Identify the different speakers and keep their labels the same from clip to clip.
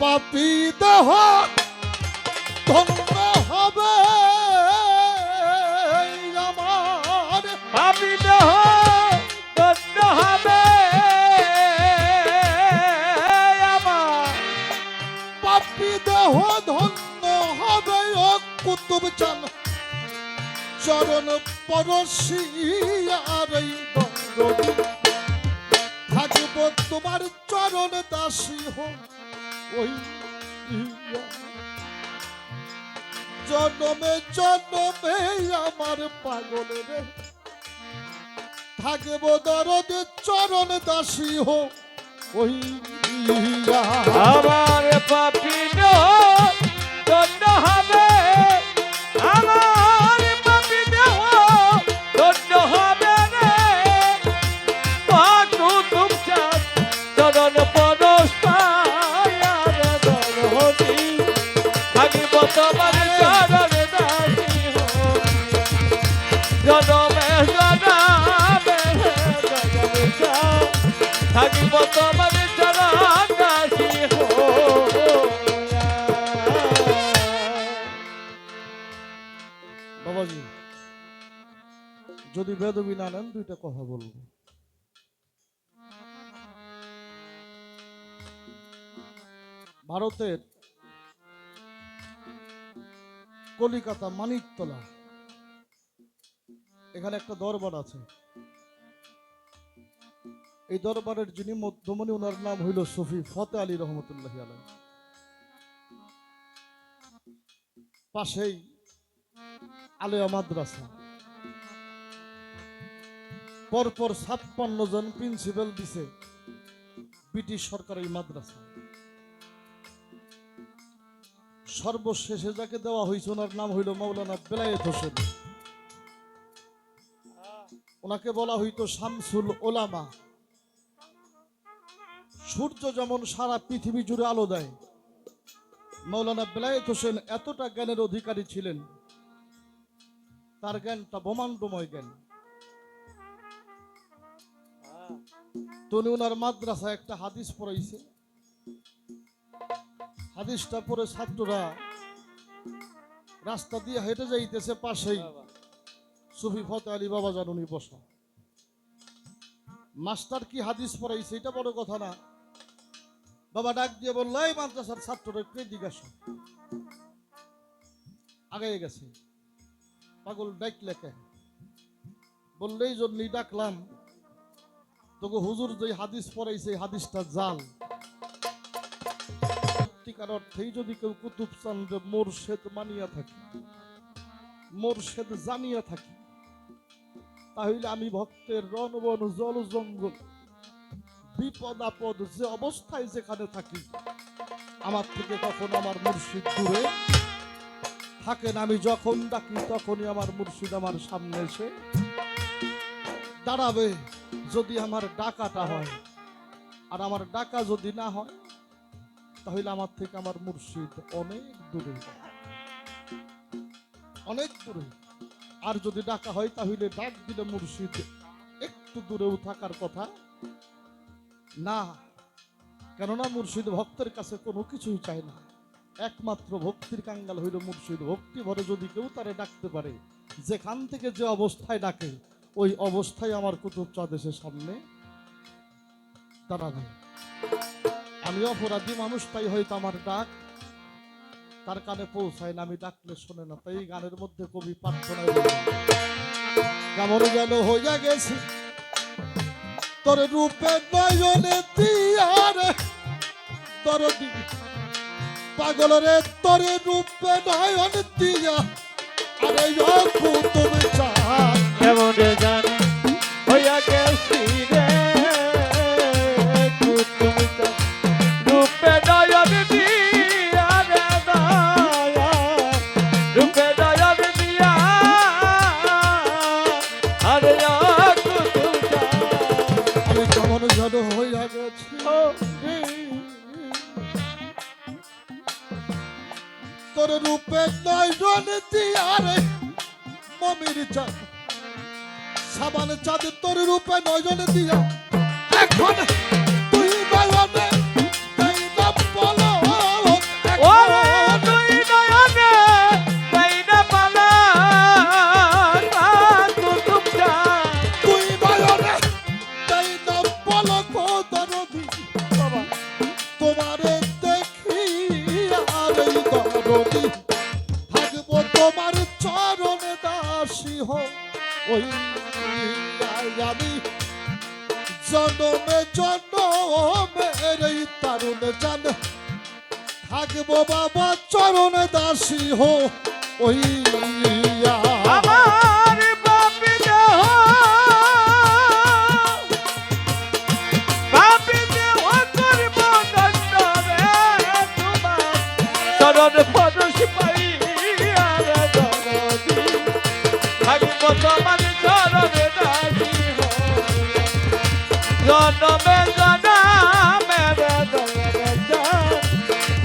Speaker 1: পাপি দেহ ধন্য হবে। আমার
Speaker 2: পাপি দেহ ধন্য হবে। আমার
Speaker 1: পাপি দেহ ধন্য হবে ও কুতুব চান চরণ পরশিয়ার এই জনমে, জন্মে আমার পাগল রে থাকব দরদে চরণ দাসী হো, ওই।
Speaker 2: আমার পাপি দণ্ড হবে
Speaker 1: বাবাজি যদি না নেন দুইটা কথা ভারতের কলিকাতা মানিকতলা এখানে একটা দরবার আছে। এই দরবারের যিনি মধ্যমণি, ওনার নাম হইল সফি ফতে আলী রহমতুল্লাহ আলাই পাশেই আলেয়া মাদ্রাসা। পরপর ছাপ্পান্ন জন প্রিন্সিপাল দিছে ব্রিটিশ সরকার এই মাদ্রাসা সর্বশেষে যাকে দেওয়া হয়েছে, ওনার নাম হইল মৌলানা বেলায়েত হোসেন। ওনাকে বলা হইতো শামসুল ওলামা। সূর্য যেমন সারা পৃথিবী জুড়ে আলো দেয়। মৌলানা বেলায়েত হোসেন এতটা জ্ঞানের অধিকারী ছিলেন। তার জ্ঞানটা ব্রহ্মাণ্ডময় জ্ঞান। তনি ওনার মাদ্রাসায় একটা হাদিস পড়াইছে। হাদিসটা পরে ছাত্ররা রাস্তা দিয়ে হেঁটে যাইতেছে পাশেই। সুফি ফতে আলী বাবা জানুনি বসা মাস্টার কি হাদিস পড়াইছে? এটা বড় কথা না। বাবা ডাক দিয়ে বলল, এই মাদ্রাসার এদিকে আসো। আগে গেছে। পাগল ডাক লেখে বললেই জন্যই ডাকলাম। তোকে হুজুর যে হাদিস পড়াইছে হাদিসটা জাল সত্যিকার অর্থেই যদি কেউ কুতুব চান যে মোরশেদ মানিয়া থাকি, মোরশেদ জানিয়া থাকি, তাহলে আমি ভক্তের রণবন জল জঙ্গল বিপদ আপদ যে অবস্থায় যেখানে থাকি, আমার থেকে কখন আমার মুর্শিদ দূরে থাকেন। আমি যখন ডাকি, তখনই আমার মুর্শিদ আমার সামনে এসে দাঁড়াবে যদি আমার ডাকাটা হয়। আর আমার ডাকা যদি না হয়, তাহলে আমার থেকে আমার মুর্শিদ অনেক দূরে। অনেক দূরে। আর যদি ডাকা হয়, তাহলে ডাক দিলে মুর্শিদ একটু দূরেও থাকার কথা। না। কেননা মুর্শিদ ভক্তের কাছে কোনো কিছুই চায় না। একমাত্র ভক্তির কাঙ্গাল হইল মুর্শিদ ভক্তি ভরে যদি কেউ তারে ডাকতে পারে যেখান থেকে যে অবস্থায় ডাকে ওই অবস্থায় আমার কুতুব চাঁদেশের সামনে দাঁড়াবে। আমি অপরাধী মানুষ তাই হয়তো আমার ডাক তার কানে পৌঁছায় না। আমি ডাকলে শোনে না। তাই গানের মধ্যে কবি প্রার্থনায় বলেন, কেমন যেন হইয়া গেছি। তোর রূপে নয়নে দিয়ারে তোর পাগল রে, তোর রূপে নয়ন দিয়া আরে তুমি চাঁদ।
Speaker 2: কেমন জানি, হইয়া গেছি রে।
Speaker 1: তোর রূপে নয়ন দিয়ারে। মমির চাঁদ, সাবান চাঁদ তোর রূপে নয়ন দিয়া। এখন তুই নয়নে যদি থাকব তোমার চরণে দাসী হই আমি জন্মে জনমের তারুণ জান। থাকব বাবা চরণ দাসী হো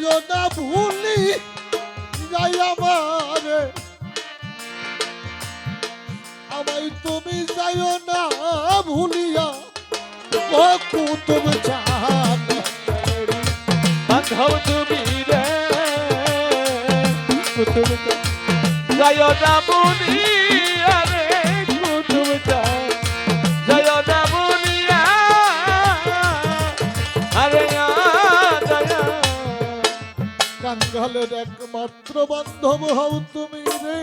Speaker 1: যাইও না ভুলি যাই আমারে। আমায় তুমি যাইও না ভুলিয়া, ও কুতুব
Speaker 2: তুমি রে, কুতুব জয় না মুনি
Speaker 1: কাঙ্গালের একমাত্র বান্ধব হও তুমি রে।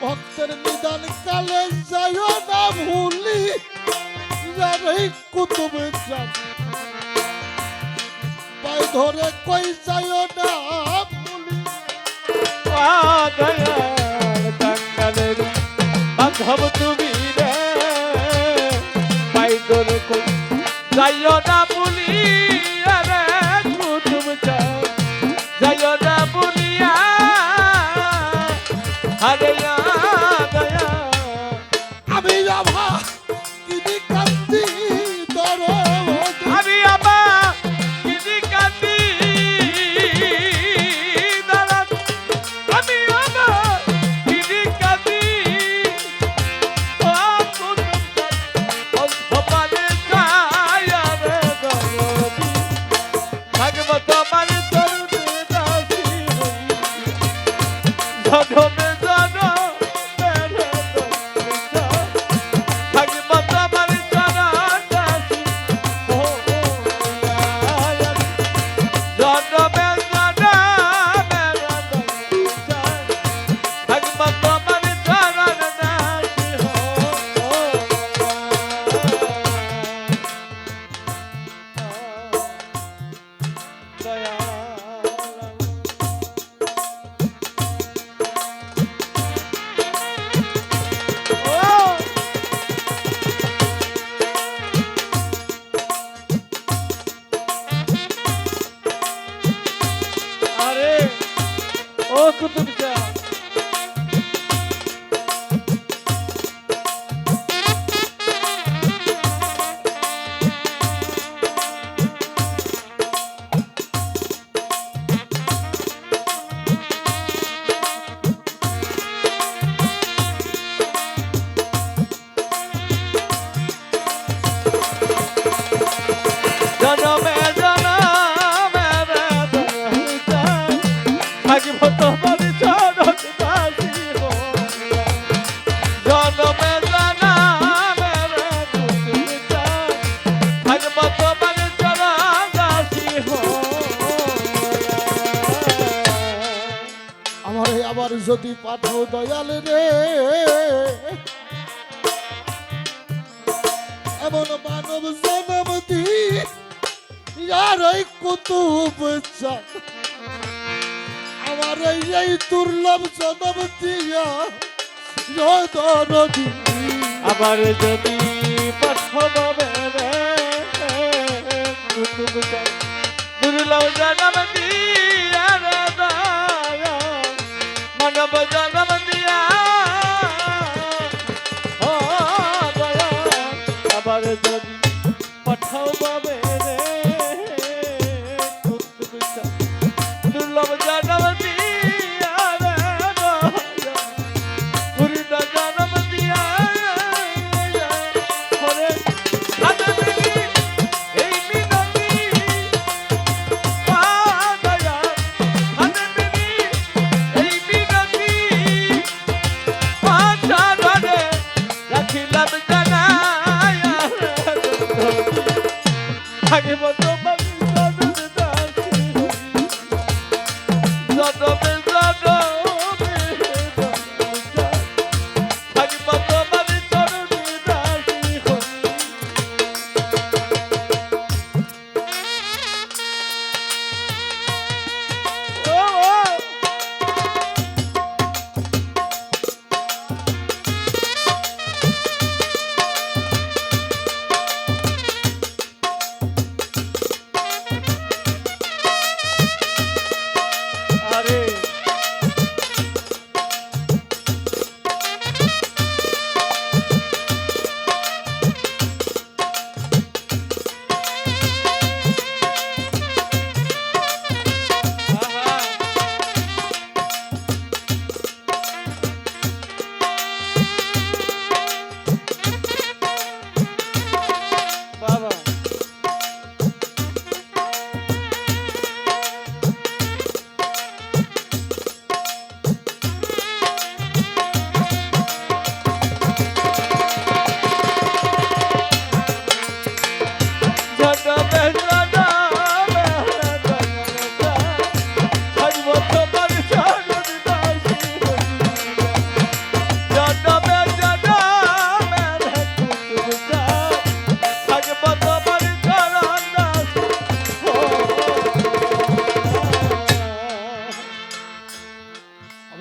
Speaker 1: ভক্তের নিদান কালে যাইও না ভুলি কুতুব পাই ধরে কই যাইও না ভুলি।
Speaker 2: দয়াল কাঙ্গালের বান্ধব তুমি রে। পাইদর কই যাইও না বলি রে
Speaker 1: যদি পাঠাও দয়াল রে এমন মানব জনম ইয়ার এই কুতুব আমার এই দুর্লভ জনম দিয়া নদী
Speaker 2: আবার যদি কুতুবতা, দুর্লভ জনম बजा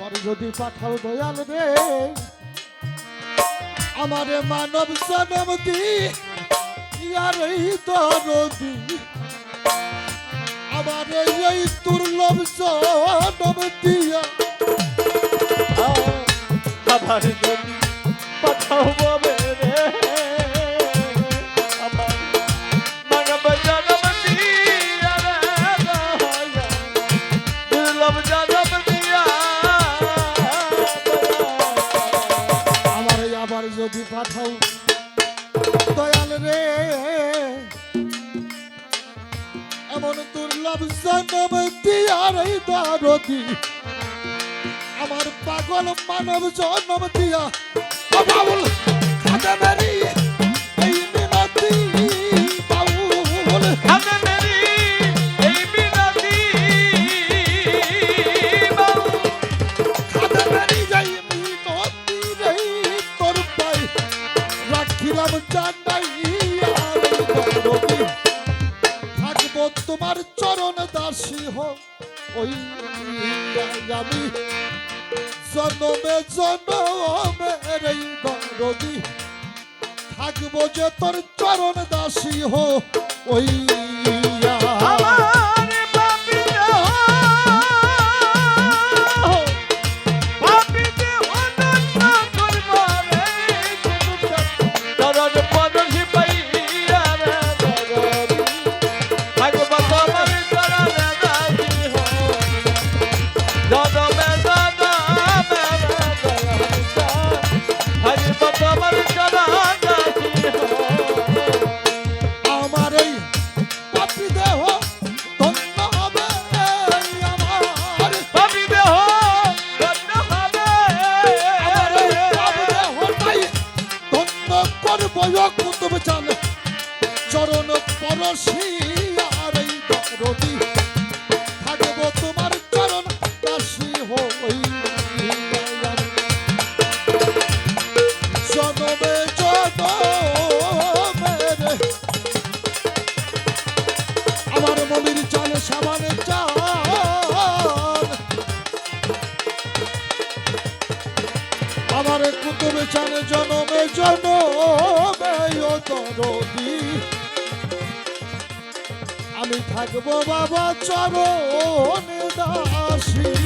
Speaker 1: আমার যদি পাঠাও দয়াল রে, আমার মানব জনম দিয়ার এই দরদি আমার এই দুর্লভ জনম দিয়া
Speaker 2: আমার যদি পাঠাও বাবে
Speaker 1: I'm done. যদি পাঠাও। দয়াল রে, এমন দুর্লভ জন্ম দিয়ার দারদি আমার পাগল মানব জন্ম দিয়া। বাবুল
Speaker 2: খাদে মেরি, এই
Speaker 1: মিনতি বাবুল খাদে Elohim. থাকব বাবা চরণ দাসী।